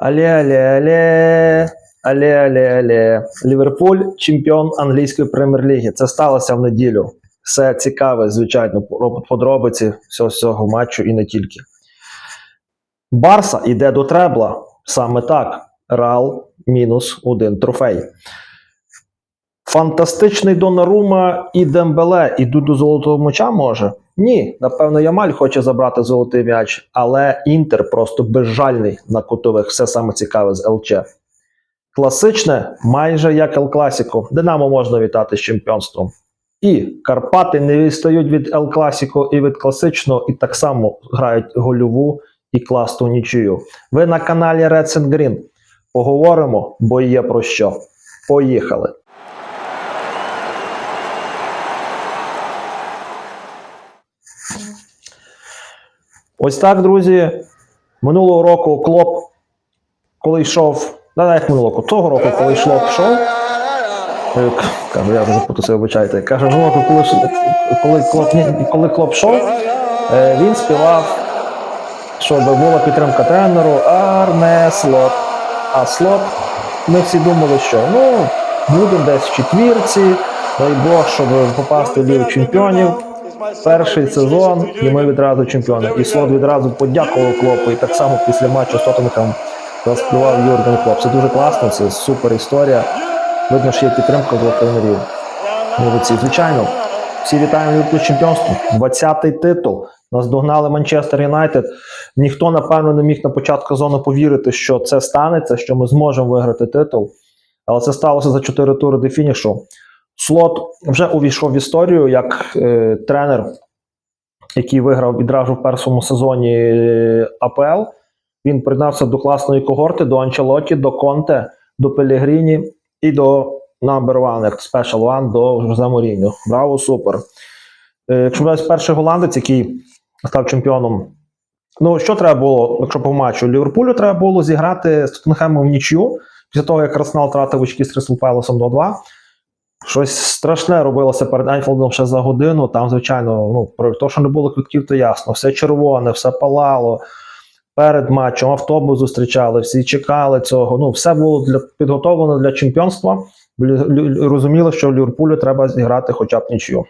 Але, але, але, але, але, але. Ліверпуль чемпіон англійської прем'єр-ліги. Це сталося в неділю. Все цікаве, звичайно, подробиці всього цього матчу і не тільки. Барса йде до требла. Саме так. Реал мінус один трофей. Фантастичний Донарума і Дембеле ідуть до золотого м'яча може? Ні, напевно, Ямаль хоче забрати золотий м'яч, але Інтер просто безжальний на кутових. Все саме цікаве з ЛЧ. Класичне, майже як Ел Класіко. Динамо можна вітати з чемпіонством. І Карпати не відстають від Ел Класіко і від класичного, і так само грають гольову і класну нічию. Ви на каналі Reds and Green. Поговоримо, бо є про що. Поїхали. Ось так, друзі. Минулого року клоп, коли йшов. Да, навіть минулого року, того року, коли йшло пішов. е, Кажу, я вже запутався, вибачайте. Каже, року, коли, коли, клоп, коли клоп йшов, е, він співав, щоб була підтримка тренеру Арне Слот. А слот, ми всі думали, що ну, будемо десь в четвірці, дай Бог, щоб попасти в Лігу чемпіонів. Перший сезон, і ми відразу чемпіони. І слот відразу подякував Клопу. І так само після матчу з Тоттенхем розпливав Юрген Клоп. Це дуже класно, це супер історія. Видно, що є підтримка двох тренерів. Молодці, звичайно. Всі вітаємо Ліверпуль з чемпіонством. 20-й титул. Нас догнали Манчестер Юнайтед. Ніхто, напевно, не міг на початку сезону повірити, що це станеться, що ми зможемо виграти титул. Але це сталося за 4 тури до фінішу. Слот вже увійшов в історію як е, тренер, який виграв відразу в першому сезоні е, АПЛ. Він приєднався до класної когорти, до Анчелоті, до Конте, до Пелігріні і до Number One, як Special One, до Жозе Моріньо. Браво, супер. Е, якщо брати перший голландець, який став чемпіоном. Ну, що треба було, якщо по матчу? Ліверпулю треба було зіграти з Тоттенхемом в нічю, після того, як Арсенал втратив очки з Кристал Пелосом 2-2. Щось страшне робилося перед Енфілдом ще за годину. Там, звичайно, ну, про те, що не було квитків, то ясно. Все червоне, все палало. Перед матчем автобус зустрічали, всі чекали цього. Ну, все було для, підготовлено для чемпіонства. Лю- що Ліверпулю треба зіграти хоча б нічию.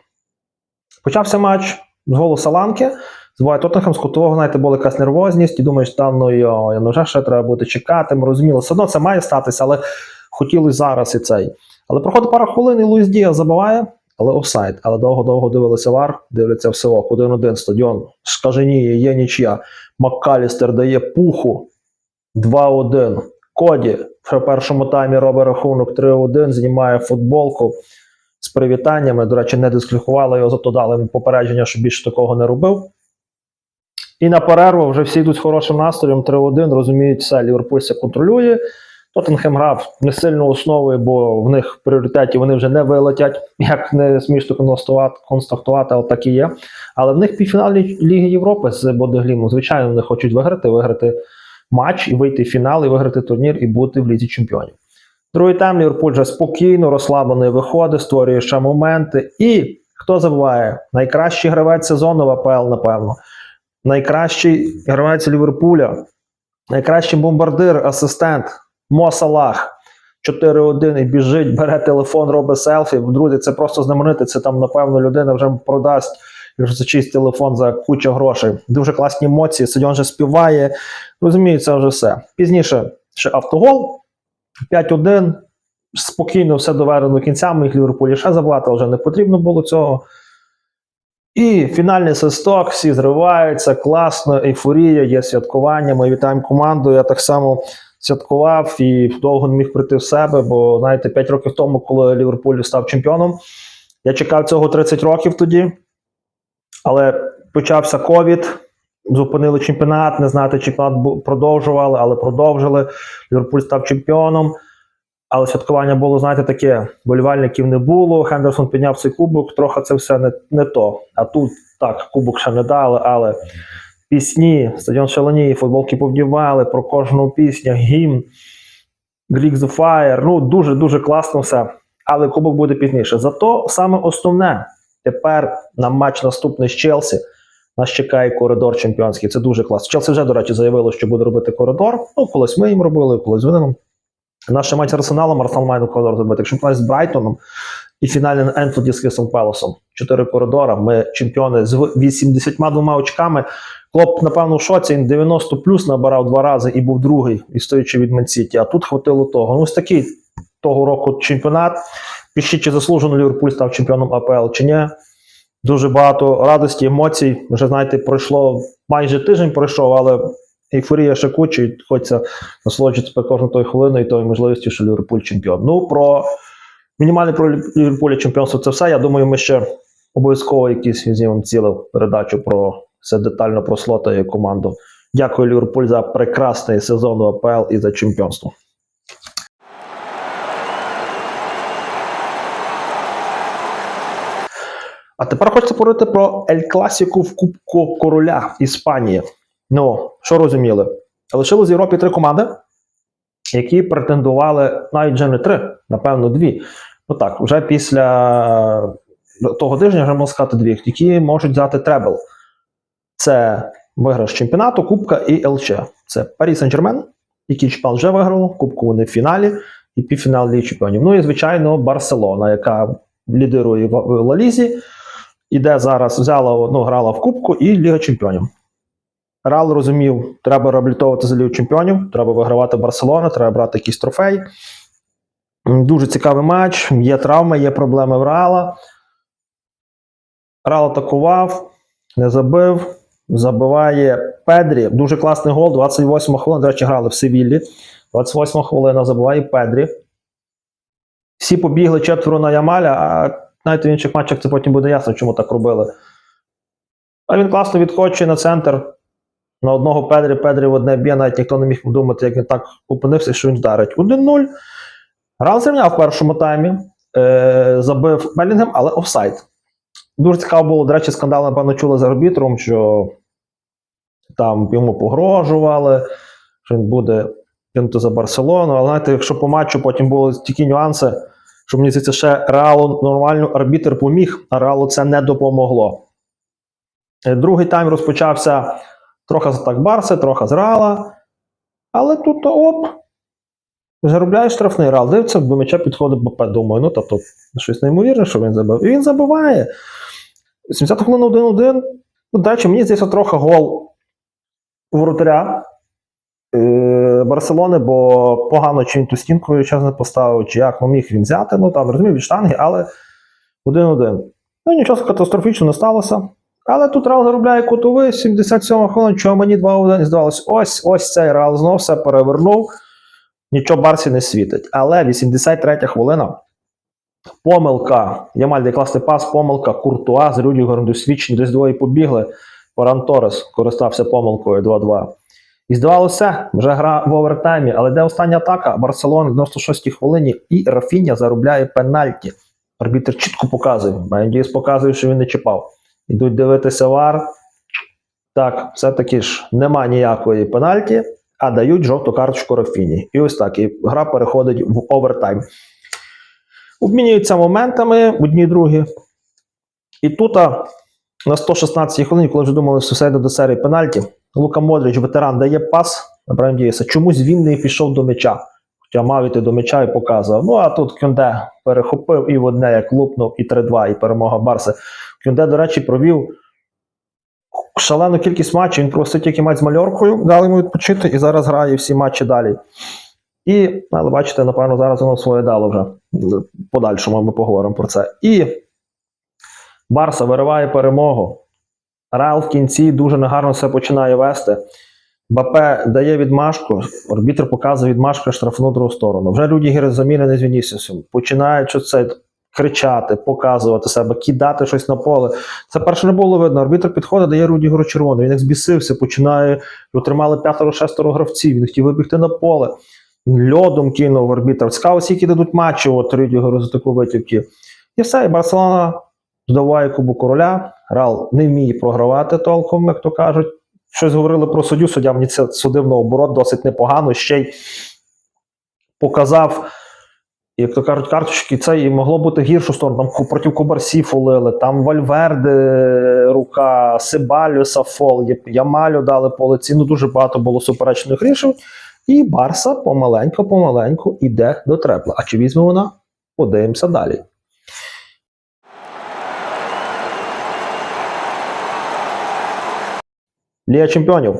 Почався матч з голу Саланки. Збиває Тоттенхем, з кутового, знаєте, була якась нервозність, і думаєш, та ну йо, ну вже ще треба буде чекати. Ми розуміли, все одно це має статися, але хотіли зараз і цей. Але проходить пара хвилин, і Луїс Діа забиває, але офсайд. Але довго-довго дивилися вар, дивляться в село, 1-1 стадіон. Скаженіє, є нічия. Маккалістер дає пуху 2-1. Коді в першому таймі робить рахунок 3-1, знімає футболку з привітаннями. До речі, не дискваліфували його, зато дали йому попередження, що більше такого не робив. І на перерву вже всі йдуть з хорошим настроєм 3-1, розуміють, все, Ліверпуль це контролює. Тоттенхем грав не сильно основою, бо в них в пріоритеті вони вже не вилетять, як не смішно констатувати, але так і є. Але в них півфінал Лі- Ліги Європи з Бодеглімом. Звичайно, вони хочуть виграти, виграти матч і вийти в фінал, і виграти турнір, і бути в лізі чемпіонів. Другий тайм Ліверпуль вже спокійно, розслаблений виходить, створює ще моменти. І хто забуває? Найкращий гравець сезону в АПЛ, напевно. Найкращий гравець Ліверпуля, найкращий бомбардир, асистент Мо Салах. 4-1 і біжить, бере телефон, робить селфі. Друзі, це просто знамените. Це там, напевно, людина вже продасть якщо за чийсь телефон за кучу грошей. Дуже класні емоції. Сидьон вже співає. Розумію, це вже все. Пізніше ще автогол. 5-1. Спокійно все доведено до кінця. Ми їх Ліверпулі ще забагато, вже не потрібно було цього. І фінальний свисток, всі зриваються, класно, ейфорія, є святкування. Ми вітаємо команду. Я так само святкував і довго не міг прийти в себе, бо знаєте, 5 років тому, коли Ліверпуль став чемпіоном, я чекав цього 30 років тоді, але почався ковід. Зупинили чемпіонат, не знати, чемпіонат продовжували, але продовжили. Ліверпуль став чемпіоном. Але святкування було, знаєте, таке: болівальників не було. Хендерсон підняв цей кубок, трохи це все не, не то. А тут так, кубок ще не дали, але пісні, стадіон Шалані, футболки повдівали, про кожну пісню, гімн, Greek the Fire. Ну, дуже-дуже класно все. Але кубок буде пізніше. Зато саме основне тепер на матч наступний з Челсі. Нас чекає коридор чемпіонський. Це дуже класно. Челсі вже, до речі, заявило, що буде робити коридор. Ну, колись ми їм робили, колись вони нам. Наша матч з Арсеналом, Арсенал має коридор зробити. Якщо ми з Брайтоном і фінальний на Енфілді з Кристал Пелосом. Чотири коридора. Ми чемпіони з 82 очками. Клоп, напевно, в шоці він 90 плюс набирав два рази і був другий, відстоючи від Мансіті. А тут хватило того. Ну, ось такий того року чемпіонат. Пишіть, чи заслужено Ліверпуль став чемпіоном АПЛ чи ні. Дуже багато радості, емоцій. Вже знаєте, пройшло майже тиждень пройшов, але ейфорія ще куча, і хочеться насолоджуватися кожну тою хвилиною і тою можливістю, що Ліверпуль чемпіон. Ну, про мінімальне про Ліверпуля чемпіонство це все. Я думаю, ми ще обов'язково якісь знімемо цілу передачу про все детально про слота команду. Дякую, Ліверпуль, за прекрасний сезон у АПЛ і за чемпіонство. А тепер хочеться поговорити про Ель Класіку в Кубку Короля Іспанії. Ну, що розуміли? Лишилось в Європі три команди, які претендували навіть вже не три, напевно, дві. Ну так, вже після того тижня вже можна сказати дві, які можуть взяти требл. Це виграш чемпіонату, Кубка і ЛЧ. Це Парі Сен-Жермен, який чемпіонат вже виграв, Кубку вони в фіналі і півфінал Ліги Чемпіонів. Ну і, звичайно, Барселона, яка лідирує в в Ла Лізі, іде зараз, взяла ну, грала в Кубку і Ліга Чемпіонів. Реал розумів, треба реабілітовувати за Лігу Чемпіонів, треба вигравати Барселону, треба брати якийсь трофей. Дуже цікавий матч. Є травми, є проблеми в Реала. Реал атакував, не забив. Забиває Педрі. Дуже класний гол. 28 хвилина. До речі, грали в Севіллі. 28 хвилина забиває Педрі. Всі побігли четверо на Ямаля, а навіть в інших матчах це потім буде ясно, чому так робили. А він класно відкочує на центр. На одного Педрі, Педрі в одне б'є, навіть ніхто не міг думати, як він так опинився, що він вдарить. 1-0. Реал зрівняв в першому таймі, е, забив Белінгем, але офсайд. Дуже цікаво було, до речі, скандал, напевно, чули з арбітром, що там йому погрожували, що він буде кинути за Барселону. Але знаєте, якщо по матчу потім були такі нюанси, що мені здається, ще Реалу нормально арбітр поміг, а Реалу це не допомогло. Е, Другий тайм розпочався трохи з атак Барси, трохи з Реала. Але тут оп. Заробляє штрафний Реал. Дивиться, до м'яча підходить БП. Думаю, ну тобто щось неймовірне, що він забив. І він забиває. 70 хвилин 1-1. Ну, до мені здається, трохи гол воротаря е, Барселони, бо погано чи він ту стінку час не поставив, чи як ну, міг він взяти. Ну там розумів від штанги, але 1-1. Ну, нічого катастрофічного не сталося. Але тут Реал заробляє кутовий, 77 хвилин, чого мені 2-1 здавалось. Ось ось цей Реал знов все перевернув. Нічого Барсі не світить. Але 83 хвилина. Помилка. Ямаль де класний пас, помилка. Куртуа з Рюдігером досвідчені, десь двоє побігли. Поран Торес користався помилкою 2-2. І здавалося, вже гра в овертаймі, але де остання атака? Барселона в 96-й хвилині і Рафіня заробляє пенальті. Арбітр чітко показує. Мендіс показує, що він не чіпав. Ідуть дивитися вар. Так, все-таки ж нема ніякої пенальті, а дають жовту карточку Рафіні. І ось так. І гра переходить в овертайм. Обмінюються моментами одні і другі. І тут на 116 хвилині, коли вже думали, що все йде до серії пенальті, Лука Модрич, ветеран, дає пас на Брайан Дієса. Чомусь він не пішов до м'яча. Хоча мав іти до м'яча і показував. Ну а тут Кюнде перехопив і в одне як лупнув, і 3-2, і перемога Барси. Кюнде, до речі, провів шалену кількість матчів. Він просто тільки матч з мальоркою, дали йому відпочити, і зараз грає всі матчі далі. І, але бачите, напевно, зараз воно своє дало вже. Подальшому ми поговоримо про це. І Барса вириває перемогу. Реал в кінці дуже негарно все починає вести. Бапе дає відмашку, арбітр показує відмашку штрафну другу сторону. Вже люди замінені з Вінісіусом. Починають що це кричати, показувати себе, кидати щось на поле. Це перше не було видно. Арбітр підходить, дає Рудігеру червону. Він як збісився, починає. Отримали п'ятеро-шестеро гравців. Він хотів вибігти на поле. Льодом кинув арбітр. Цікаво, скільки дадуть матчів от Рудігеру за таку витівки. І все, і Барселона здобуває Кубу короля. Рал не вміє програвати толком, як то кажуть. Щось говорили про суддю, суддя мені це судив наоборот досить непогано. Ще й показав як то кажуть, карточки це і могло бути гіршу сторону. Там проти Кубарсі фолили, там Вальверде, рука, Сибалюса фол, Ямалю дали по лиці. Ну дуже багато було суперечних рішень. І Барса помаленьку йде до трепла. А чи візьме вона? Подивимося далі. Ліга чемпіонів.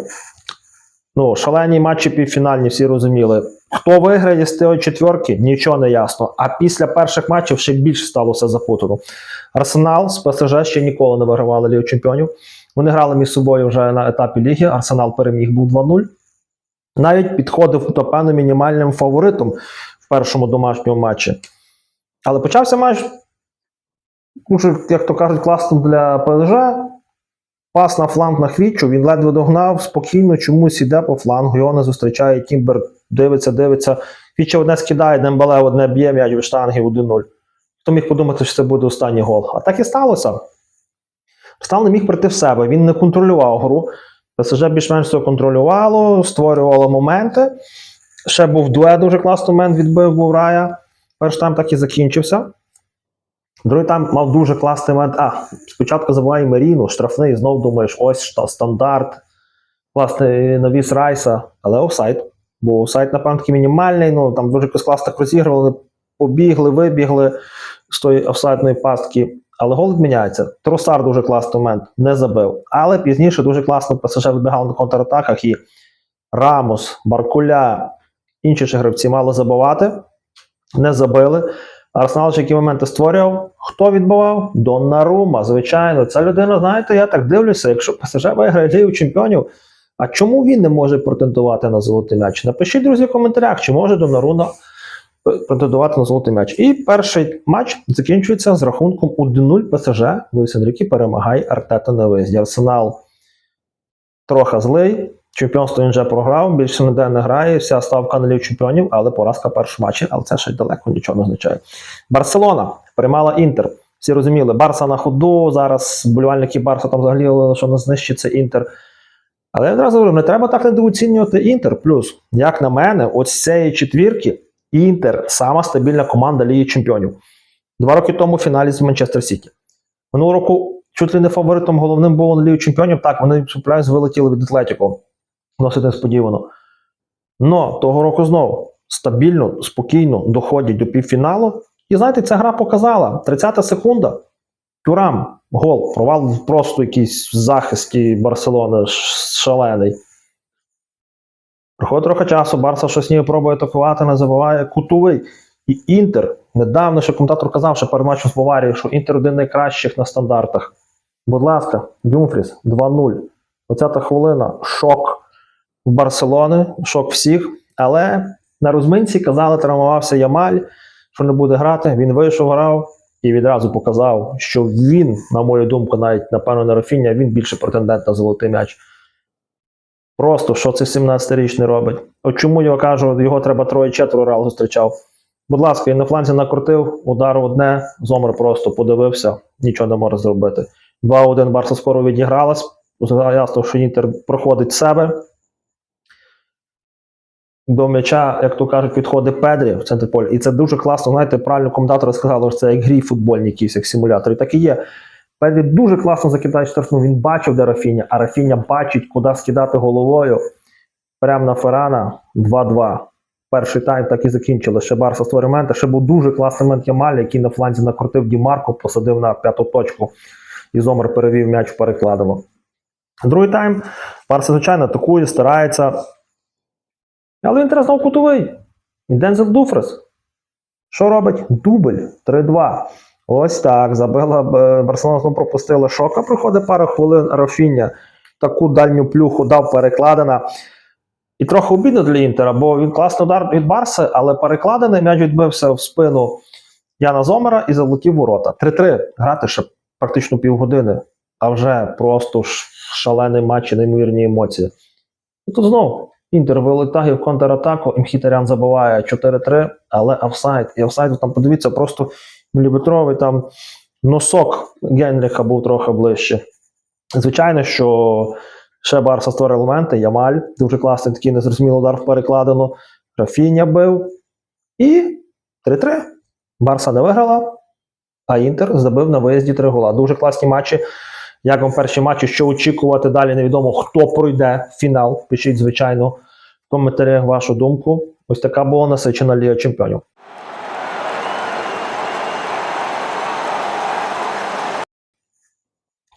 Ну, шалені матчі півфінальні, всі розуміли. Хто виграє з тієї четверки, нічого не ясно. А після перших матчів ще більше стало все запутано. Арсенал з ПСЖ ще ніколи не вигравали Лігу чемпіонів. Вони грали між собою вже на етапі ліги. Арсенал переміг був 2-0. Навіть підходив до певним мінімальним фаворитом в першому домашньому матчі. Але почався матч, дуже, як то кажуть, класно для ПСЖ. Пас на фланг на Хвічу, він ледве догнав, спокійно чомусь іде по флангу, його не зустрічає Тімбер, дивиться, дивиться. Хвіча одне скидає, Дембале одне б'є м'яч від штанги 1-0. Хто міг подумати, що це буде останній гол? А так і сталося. Стал не міг прийти в себе, він не контролював гру. ПСЖ більш-менш все контролювало, створювало моменти. Ще був дует дуже класний момент, відбив Буврая. Перший тайм так і закінчився. Другий тайм мав дуже класний момент. А, спочатку забуває Меріну, штрафний, знов думаєш, ось що, стандарт. Класний навіс Райса, але офсайд. Бо офсайд, напевно, такий мінімальний, ну там дуже класно так розігрували, побігли, вибігли з тої офсайдної пастки. Але гол відміняється. Тросар дуже класний момент, не забив. Але пізніше дуже класно ПСЖ вибігав на контратаках і Рамос, Баркуля, інші гравці мали забивати, не забили. Арсенал ще які моменти створював. Хто відбивав? Доннарума, звичайно. Ця людина, знаєте, я так дивлюся, якщо ПСЖ виграє Лігу чемпіонів, а чому він не може претендувати на золотий м'яч? Напишіть, друзі, в коментарях, чи може Доннарума претендувати на золотий м'яч. І перший матч закінчується з рахунком 1-0 ПСЖ. Луїс Енрікі перемагає Артета на виїзді. Арсенал трохи злий. Чемпіонство він вже програв, більше ніде не грає. Вся ставка на лів чемпіонів, але поразка в першому матчі, але це ще далеко нічого не означає. Барселона приймала Інтер. Всі розуміли, Барса на ходу. Зараз болівальники Барса там взагалі що не знищиться Інтер. Але я одразу говорю, не треба так недооцінювати Інтер. Плюс, як на мене, от з цієї четвірки Інтер сама стабільна команда Ліги Чемпіонів. Два роки тому в фіналі з Манчестер Сіті. Минулого року чуть ли не фаворитом головним було на Лігу Чемпіонів. Так, вони сюрприз вилетіли від Атлетіко. Досить несподівано. Но того року знову стабільно, спокійно доходять до півфіналу. І знаєте, ця гра показала: 30-та секунда. Тюрам, гол, провал просто якийсь в захисті Барселони шалений. Проходить трохи часу, Барса щось ніби пробує атакувати, не забуває кутовий. І Інтер, недавно ще коментатор казав, що перед матчем з Баварією, що Інтер один найкращих на стандартах. Будь ласка, Дюмфріс 2-0. 20 хвилина, шок в Барселони, шок всіх. Але на розминці казали, травмувався Ямаль, що не буде грати. Він вийшов, грав і відразу показав, що він, на мою думку, навіть напевно не Рафіння, він більше претендент на золотий м'яч. Просто що це 17-річний робить. От чому я кажу, його треба троє-четверо рал зустрічав. Будь ласка, він на фланзі накрутив, удар одне, Зомер просто подивився, нічого не може зробити. 2-1 Барса скоро відігралась. Ясно, що Інтер проходить себе. До м'яча, як то кажуть, підходить Педрі в центрі поля. І це дуже класно. Знаєте, правильно коментатори сказали, що це як грі футбольні якісь, як симулятори. Так і є. Педрі дуже класно закидає штрафну. Він бачив, де Рафіня, а Рафіня бачить, куди скидати головою. Прямо на Феррана 2-2. Перший тайм так і закінчили. Ще Барса створив моменти. Ще був дуже класний момент Ямаль, який на фланзі накрутив Дімарко, посадив на п'яту точку. І Зомер перевів м'яч в перекладину. Другий тайм. Барса, звичайно, атакує, старається. Але він зараз кутовий. І Дензел Дуфрес. Що робить? Дубль 3-2. Ось так. Забила е, Барселона знову пропустила шока. Проходить пару хвилин Рафіння. Таку дальню плюху дав перекладена. І трохи обідно для Інтера, бо він класний удар від Барси, але перекладений м'яч відбився в спину Яна Зомера і залетів ворота. 3-3. Грати ще практично півгодини, а вже просто шалений матч і неймовірні емоції. І тут знову Інтер вилетає в контратаку, Мхітарян забиває 4-3, але офсайд. І офсайд там подивіться, просто міліметровий там носок Генріха був трохи ближче. Звичайно, що ще Барса створив елементи, Ямаль, дуже класний такий незрозумілий удар в перекладину. Рафіня бив. І 3-3. Барса не виграла, а Інтер забив на виїзді 3 гола. Дуже класні матчі. Як вам перші матчі, що очікувати далі, невідомо, хто пройде фінал. Пишіть, звичайно, в коментарях вашу думку. Ось така була насичена Ліга Чемпіонів.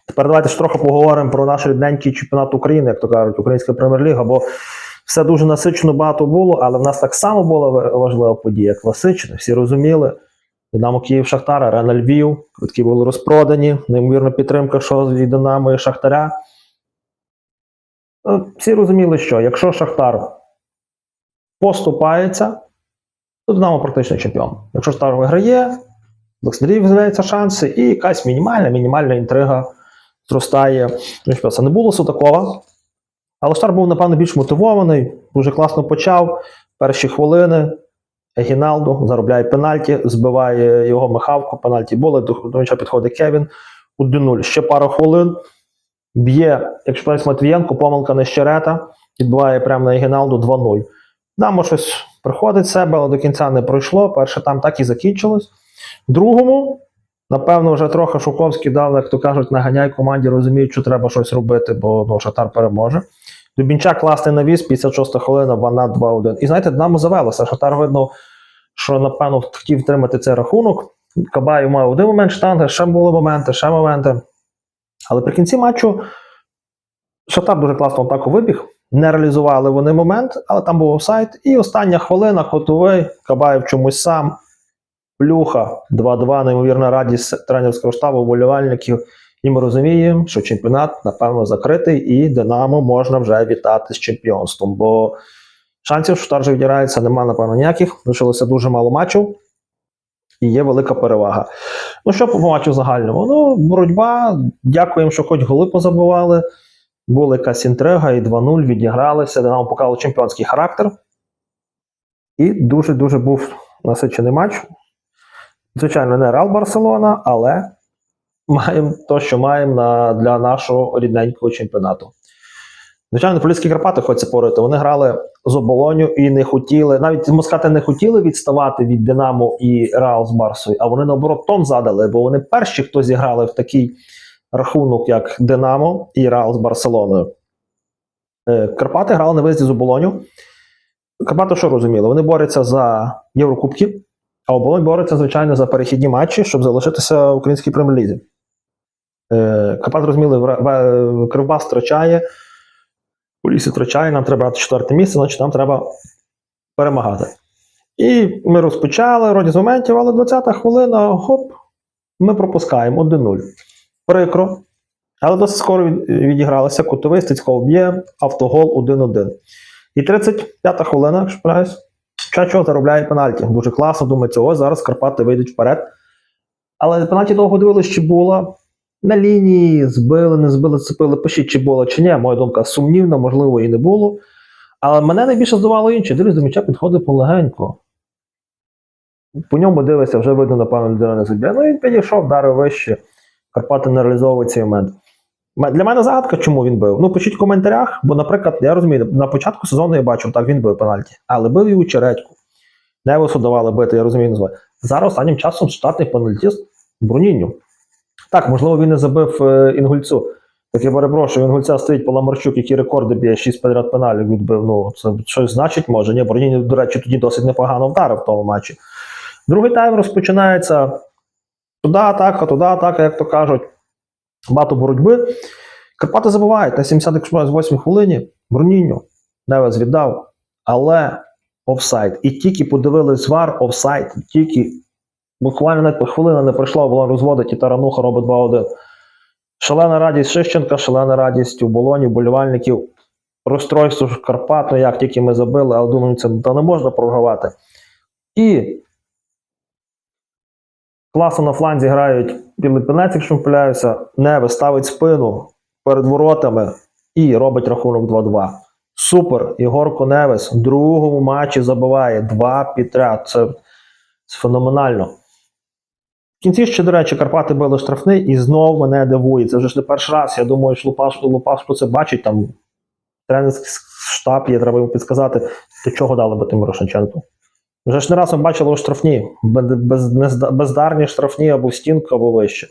Тепер давайте ж трохи поговоримо про наш рідненький чемпіонат України, як то кажуть, Українська прем'єр-ліга, бо все дуже насичено багато було, але в нас так само була важлива подія, класична. Всі розуміли. Динамо Київ Шахтар, Арена Львів, квитки були розпродані, неймовірна підтримка, що від Динамо і Шахтаря. Ну, Всі розуміли, що якщо Шахтар поступається, то Динамо практично чемпіон. Якщо Шахтар виграє, в Олександрії з'являються шанси, і якась мінімальна, мінімальна інтрига зростає. Це не було Судакова. Але Штар був, напевно, більш мотивований, дуже класно почав. Перші хвилини. Егіналду заробляє пенальті, збиває його Михавко, пенальті були, до м'яча підходить Кевін. 1-0. Ще пару хвилин. Б'є, якщо пам'ятаєш Матвієнко, помилка Нещерета, відбиває прямо на Егіналду 2-0. Дамо щось приходить себе, але до кінця не пройшло. Перше там так і закінчилось. Другому, напевно, вже трохи Шуковський дав, як то кажуть, наганяй команді, розуміють, що треба щось робити, бо ну, Шатар переможе. Дубінчак класний навіс, 56 хвилина, вона 2-1. І знаєте, Динамо завелося. Шатар видно, що напевно хотів тримати цей рахунок. Кабаєв мав один момент штанги, ще були моменти, ще моменти. Але при кінці матчу Шатар дуже класно атаку вибіг. Не реалізували вони момент, але там був офсайд. І остання хвилина, котовий, Кабаєв чомусь сам. Плюха 2-2, неймовірна радість тренерського штабу, вболівальників. І ми розуміємо, що чемпіонат, напевно, закритий, і Динамо можна вже вітати з чемпіонством. Бо шансів, що вже відіграється, немає, напевно, ніяких. Лишилося дуже мало матчів, і є велика перевага. Ну, що по матчу загальному? Ну, боротьба. Дякуємо, що хоч голи позабували. Була якась інтрига, і 2-0 відігралися. Динамо показало чемпіонський характер. І дуже-дуже був насичений матч. Звичайно, не Реал Барселона, але маємо те, що маємо на, для нашого рідненького чемпіонату. Звичайно, Поліські Карпати хочеться порити. Вони грали з оболоню і не хотіли, навіть москати не хотіли відставати від Динамо і Реал з Барсою, а вони наоборот тон задали, бо вони перші, хто зіграли в такий рахунок, як Динамо і Реал з Барселоною. Е, Карпати грали на виїзді з оболоню. Карпати що розуміли? Вони борються за Єврокубки, а оболонь бореться, звичайно, за перехідні матчі, щоб залишитися в українській прем'єр-лізі. Е, Карпат розуміли, Кривбас втрачає, Полісі втрачає, нам треба брати четверте місце, значить нам треба перемагати. І ми розпочали вроді з моментів, але 20-та хвилина, хоп, ми пропускаємо 1-0. Прикро. Але досить скоро від- відігралися. Кутовий Стецького б'є, автогол 1-1. І 35-та хвилина, якщо правильно, Чачо заробляє пенальті. Дуже класно, думається, ось зараз Карпати вийдуть вперед. Але пенальті довго дивилися, чи була. На лінії збили, не збили, цепили. Пишіть, чи було, чи ні. Моя думка сумнівна, можливо, і не було. Але мене найбільше здивувало інше. Дивлюсь, до м'яча підходить полегенько. По ньому дивишся, вже видно, напевно, людина не заб'є. Ну він підійшов, вдарив вище. Карпати не реалізовують цей момент. Для мене загадка, чому він бив. Ну, пишіть в коментарях, бо, наприклад, я розумію, на початку сезону я бачив, так він бив пенальті, але бив і у чередьку. Невесу давали бити, я розумію, називаю. Зараз останнім часом штатний пенальтіст Бруніню. Так, можливо, він не забив е, інгульцю. Так я перепрошую, інгульця стоїть Паламарчук, який рекорди б'є 6 подряд пеналів відбив. Ну, це щось значить може. Ні, Бруніню, до речі, тоді досить непогано вдарив в тому матчі. Другий тайм розпочинається туди атака, туди атака, як то кажуть. Багато боротьби. Карпати забувають на 78 хвилині Бруніньо Невес віддав, але офсайд. І тільки подивились вар, офсайд, тільки буквально навіть хвилина не пройшла, була розводить і Тарануха робить 2-1. Шалена радість Шищенка, шалена радість у болоні, болівальників. Розстройство ж Карпат, ну як тільки ми забили, але думаю, це не можна програвати. І класно на фланзі грають Білипинець, якщо не помиляюся, Неве ставить спину перед воротами і робить рахунок 2-2. Супер. Ігор Коневес в другому матчі забиває два підряд. Це феноменально. Кінці ще, до речі, Карпати били штрафний і знов мене дивує. Це вже ж не перший раз. Я думаю, що Лупаш, Лупаш про це бачить. Там тренерський штаб є, треба йому підсказати, до чого дали би Тимиру Шевченку. Вже ж не раз ми бачили у штрафні, без, без, бездарні штрафні або в стінку, або вище.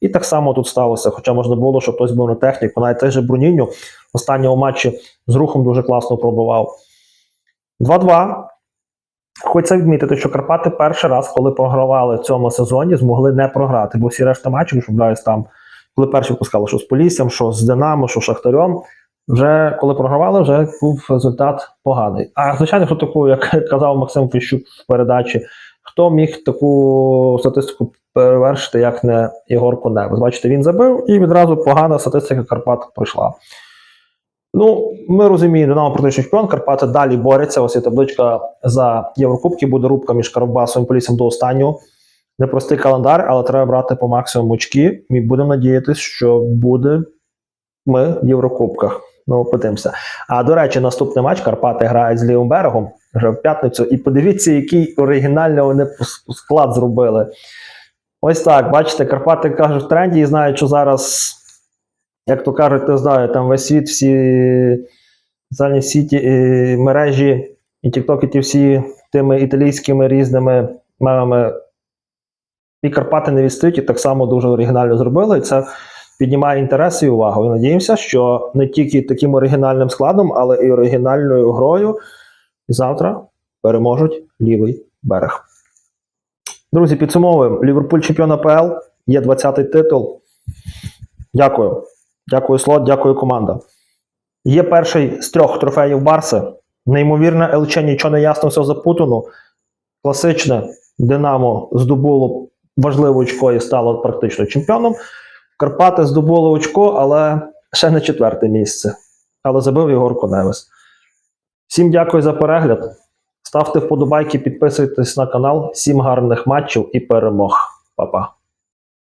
І так само тут сталося. Хоча можна було, щоб хтось був на техніку. Навіть той же Бруніньо в останньому матчі з рухом дуже класно пробивав. 2-2. Хочеться відмітити, що Карпати перший раз, коли програвали в цьому сезоні, змогли не програти, бо всі решта матчів, що вдаюсь там, коли перші випускали, що з Поліссям, що з Динамо, що з Шахтарем, вже коли програвали, вже був результат поганий. А звичайно, хто таку, як казав Максим Фіщук в передачі, хто міг таку статистику перевершити, як не Єгор Коневич. Бачите, він забив, і відразу погана статистика Карпат пройшла. Ну, ми розуміємо, Динамо проти чемпіон, Карпати далі борються. Ось є табличка за Єврокубки, буде рубка між Карабасом і Поліссям до останнього. Непростий календар, але треба брати по максимуму очки. І будемо надіятися, що буде ми в Єврокубках. Ну, подивимося. А до речі, наступний матч Карпати грають з лівим берегом вже в п'ятницю. І подивіться, який оригінальний вони склад зробили. Ось так, бачите, Карпати кажуть в тренді і знають, що зараз, як то кажуть, не знаю, там весь світ, всі соціальні сіті, і мережі і тіктоки ті всі тими італійськими різними мемами. І Карпати не відстають, і так само дуже оригінально зробили. І це піднімає інтерес і увагу. І надіємося, що не тільки таким оригінальним складом, але і оригінальною грою завтра переможуть лівий берег. Друзі, підсумовуємо. Ліверпуль чемпіон АПЛ, є 20-й титул. Дякую. Дякую, слот, дякую, команда. Є перший з трьох трофеїв Барси. Неймовірне ЛЧ, нічого не ясно, все запутано. Класичне Динамо здобуло важливе очко і стало практично чемпіоном. Карпати здобули очко, але ще не четверте місце. Але забив Єгор Коневес. Всім дякую за перегляд. Ставте вподобайки, підписуйтесь на канал. Всім гарних матчів і перемог. Па-па.